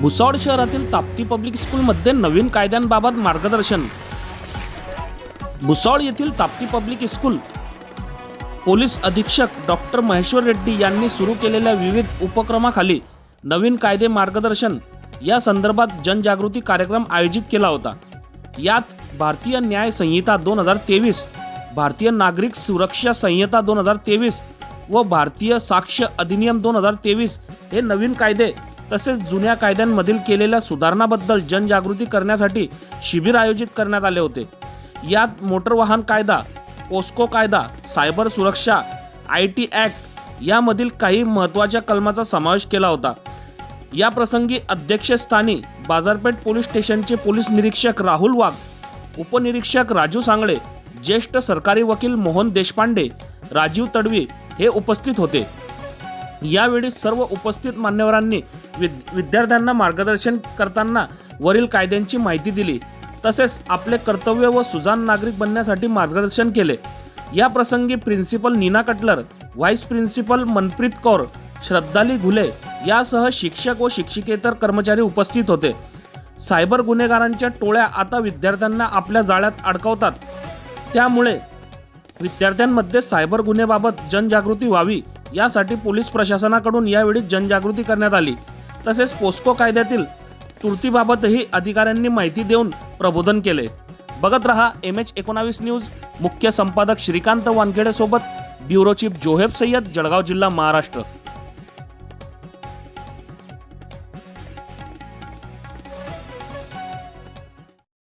भुसावळ शहरातील ताप्ती पब्लिक स्कूलमध्ये नवीन कायद्यांबाबत मार्गदर्शन. भुसावळ येथील ताप्ती पब्लिक स्कूल पोलीस अधीक्षक डॉक्टर महेश्वर रेड्डी यांनी सुरू केलेल्या विविध उपक्रमाखाली नवीन कायदे मार्गदर्शन या संदर्भात जनजागृती कार्यक्रम आयोजित केला होता. यात भारतीय न्याय संहिता दोन हजार तेवीस भारतीय नागरिक सुरक्षा संहिता दोन हजार तेवीस व भारतीय साक्ष अधिनियम दोन हजार तेवीस हे नवीन कायदे तसेच जुन्या कायद्यांमधील केलेल्या सुधारणाबद्दल जनजागृती करण्यासाठी शिबिर आयोजित करण्यात आले होते. यात मोटर वाहन कायदा पोस्को कायदा सायबर सुरक्षा आय टी ॲक्ट यामधील काही महत्त्वाच्या कलमाचा समावेश केला होता. या प्रसंगी अध्यक्षस्थानी बाजारपेठ पोलीस स्टेशनचे पोलीस निरीक्षक राहुल वाघ उपनिरीक्षक राजू सांगळे ज्येष्ठ सरकारी वकील मोहन देशपांडे राजीव तडवी हे उपस्थित होते. यावेळी सर्व उपस्थित मान्यवरांनी विद विद्यार्थ्यांना मार्गदर्शन करताना वरील कायद्यांची माहिती दिली. तसेच आपले कर्तव्य व सुजाण नागरिक बनण्यासाठी मार्गदर्शन केले. या प्रसंगी principal Neena Cutler vice principal Manpreet Kaur श्रद्धाली Ghule यासह शिक्षक व शिक्षिकेतर कर्मचारी उपस्थित होते. सायबर गुन्हेगारांच्या टोळ्या आता विद्यार्थ्यांना आपल्या जाळ्यात अडकवतात. त्यामुळे विद्यार्थ्यांमध्ये सायबर गुन्हेबाबत जनजागृती व्हावी यासाठी पोलीस प्रशासनाकडून यावेळी जनजागृती करण्यात आली. तसेच पोस्को कायद्यातील तुर्तीबाबतही अधिकाऱ्यांनी माहिती देऊन प्रबोधन केले. बघत रहा एम एच एकोणावीस न्यूज. मुख्य संपादक श्रीकांत वानखेडे सोबत ब्युरो चीफ जोहेब सय्यद जळगाव जिल्हा महाराष्ट्र.